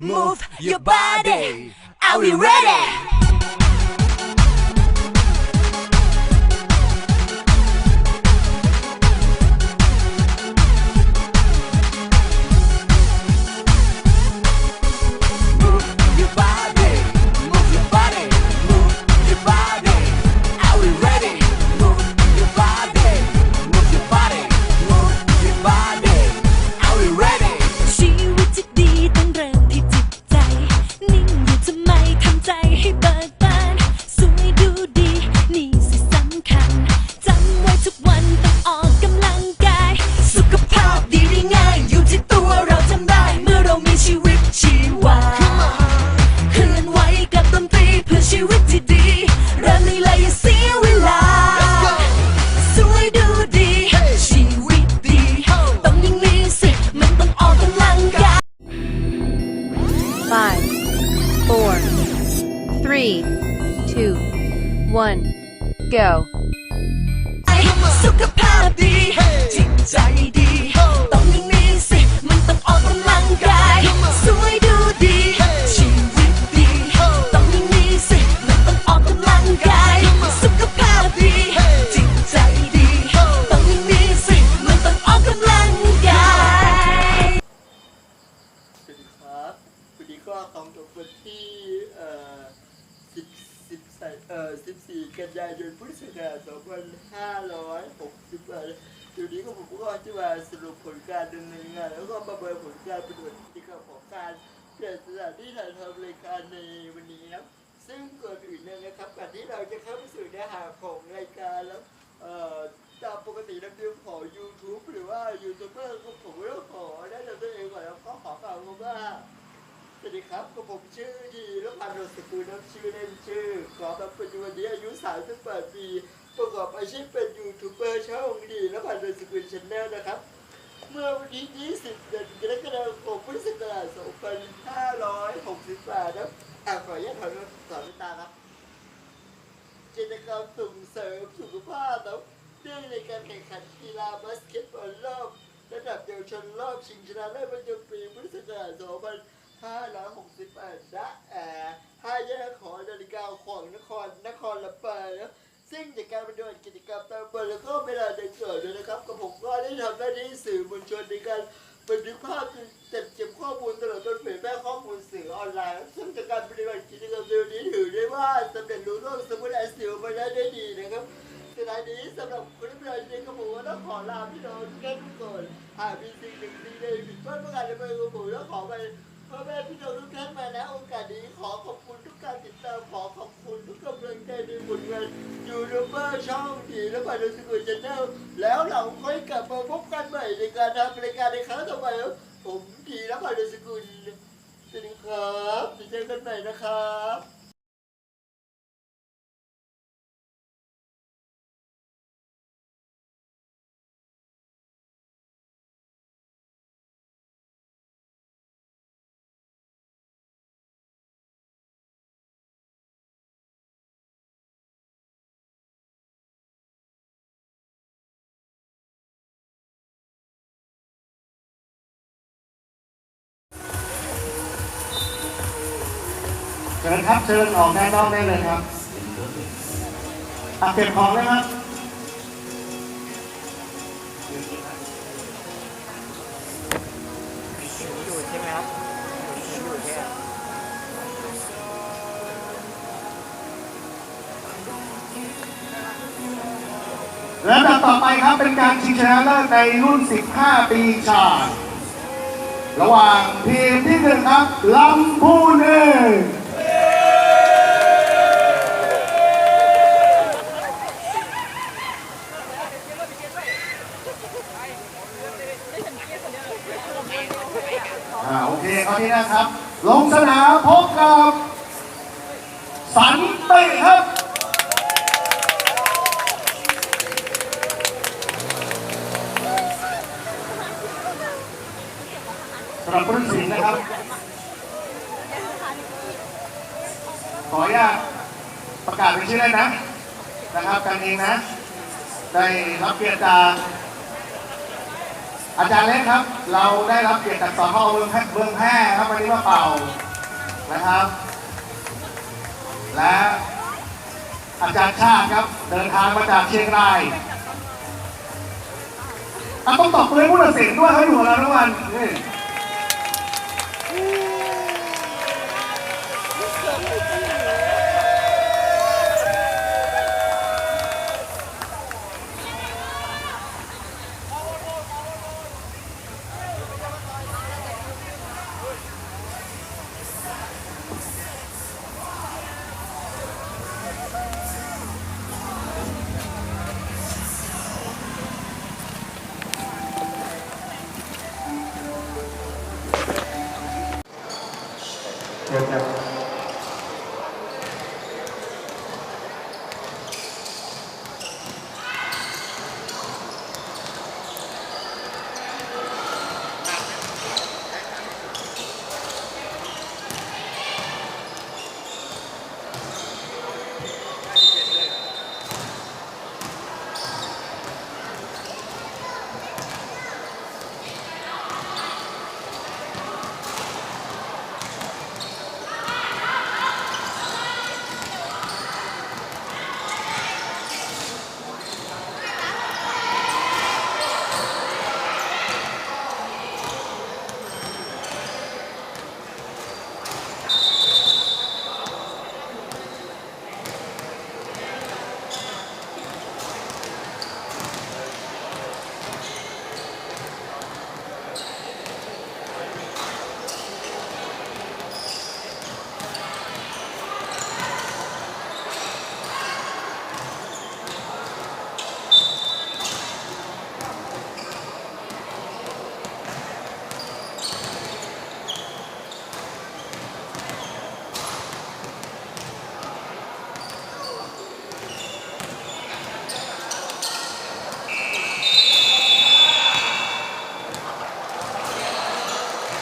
Move your body. Are we ready? ในวันนี้นะครับซึ่งก่อนอื่นเลยนะครับก่อนที่เราจะเข้าไปสู่เนื้อหาของรายการแล้วเอ่อตามปกติแล้วเรื่องขอ YouTube หรือว่ายูทูบเบอร์ก็ผมก็ต้องขอแนะนำตัวเองก่อนแล้วก็ขอกล่าวว่าสวัสดีครับกับผมชื่อดีรพันธ์โรสกุลนะชื่อเล่นชื่อขอแบบปัจจุบันนี้อายุ38ปี ประกอบอาชีพเป็นยูทูบเบอร์ช่องดีรพันธ์โรสกุลชาแนลนะครับ เมื่อวันที่ 20 เดือนกรกฎาคมพุทธศักราช2568นะอะขออนุญาตถอนถอนตาครับกิจกรรมส่งเสริมสุขภาพแล้วเนื่องในการแข่งขันกีฬาบาสเกตบอลรอบระดับเยาวชนรอบชิงชนะเลิศประจำปีพุทธศักราช2568ณแอร์ห้าแยกหอนาฬิกาขวางนครนครลำปางนะซึ่งจากการปฏิบัติกิจกรรมตามเปิดแล้วก็เวลาเดินเกิดด้วยนะครับกับผม ก็ได้ทำหน้าที่สื่อมวลชนในการบันทึกภาพจัดเก็บข้อมูลตลอดจนเผยแพร่ข้อมูลสื่อออนไลน์ซึ่งจากการปฏิบัติกิจกรรมเร็วนี้ถือได้ว่าสำเร็จรุ่ร่วงสมุทรแอสซิลมาได้ด้วยดีนะครับสุดท้ายนี้สำหรับคุณผู้ชมที่กระผมก็ต้องขอลาพี่น้องแค่ทุกคนหากมีสิ่งหนึ่งสิ่งใดผิดพลาดประการใดไปกระผมต้องขอไปพ่อแม่พี่น้องทุกท่านมาณโอกาสนี้ขอขอบคุณทุกการติดตามขอขอบ ยูทูบเบอร์ช่องดีและผ่านสกุลชาแนลแล้วเราค่อยกลับมาพบกันใหม่ในการทำรายการในครั้งต่อไปครับผมดีและผ่านสกุลสวัสดีครับเจอกันใหม่นะครับ ญครับ เชิญออกด้านนอกได้เลยครับอะเก็บของเลยครับและลำดับต่อไปครับเป็นการชิงชนะเลิศในรุ่น 15 ปีชายระหว่างทีมที่หนึ่งครับลำพูนเอง อ่าโอเคคราวนี้นะครับ ลงสนามพบกับสันติครับสำหรับผู้ตัดสินนะครับ ขออนุญาตประกาศเป็นชื่อได้นะ นะครับกันเองนะ ได้รับเกียรติจาก อาจารย์เล็กครับ เราได้รับเกียรติจากสพเมืองแพร่เมืองแพร่ครับวันนี้มาเป่านะครับ และอาจารย์ชาติครับ เดินทางมาจากเชียงรายอะต้องตอบเลยผู้ตัดสินด้วยเขาอยู่กับเราทุกวันนี่ เดี๋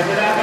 ยวเวลาก